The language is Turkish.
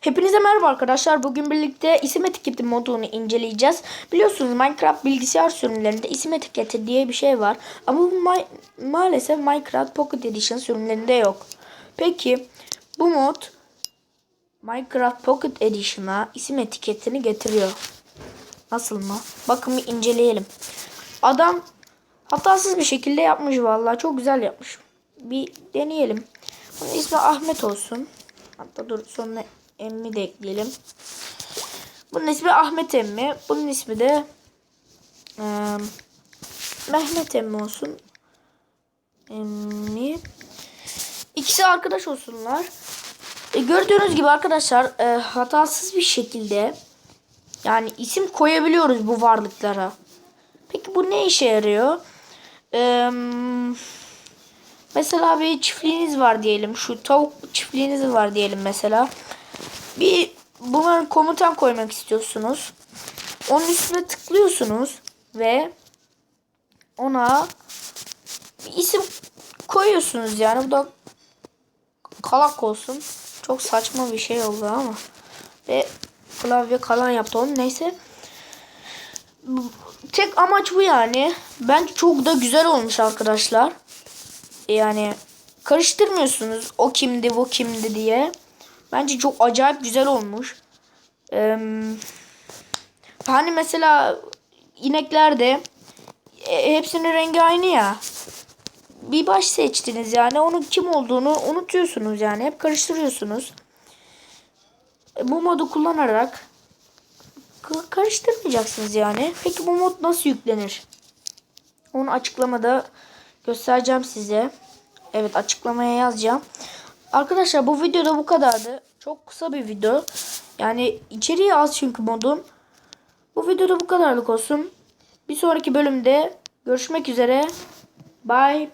Hepinize merhaba arkadaşlar. Bugün birlikte isim etiketi modunu inceleyeceğiz. Biliyorsunuz Minecraft bilgisayar sürümlerinde isim etiketi diye bir şey var. Ama bu ma- maalesef Minecraft Pocket Edition sürümlerinde yok. Peki bu mod Minecraft Pocket Edition'a isim etiketini getiriyor. Nasıl mı? Bakın bir inceleyelim. Adam hatasız bir şekilde yapmış vallahi. Çok güzel yapmış. Bir deneyelim. Bunun ismi Ahmet olsun. Hatta dur sonuna emmi de ekleyelim. Bunun ismi Ahmet emmi. Bunun ismi de eee, Mehmet emmi olsun. Emmi. İkisi arkadaş olsunlar. E, gördüğünüz gibi arkadaşlar e, hatasız bir şekilde yani isim koyabiliyoruz bu varlıklara. Peki bu ne işe yarıyor? Eee Mesela bir çiftliğiniz var diyelim. Şu tavuk çiftliğiniz var diyelim mesela. Bir buna komutan koymak istiyorsunuz. Onun üstüne tıklıyorsunuz ve ona bir isim koyuyorsunuz yani. Bu da kalak olsun. Çok saçma bir şey oldu ama. Ve klavye kalan yaptı onu. Neyse. Tek amaç bu yani. Bence çok da güzel olmuş arkadaşlar yani karıştırmıyorsunuz o kimdi bu kimdi diye. Bence çok acayip güzel olmuş. Ee, hani mesela ineklerde e, hepsinin rengi aynı ya. Bir baş seçtiniz yani onun kim olduğunu unutuyorsunuz yani hep karıştırıyorsunuz. E, Bu modu kullanarak karıştırmayacaksınız yani. Peki bu mod nasıl yüklenir? Onu açıklamada göstereceğim size. Evet açıklamaya yazacağım. Arkadaşlar bu videoda bu kadardı. Çok kısa bir video. Yani içeriği az çünkü modun. Bu videoda bu kadarlık olsun. Bir sonraki bölümde görüşmek üzere. Bye.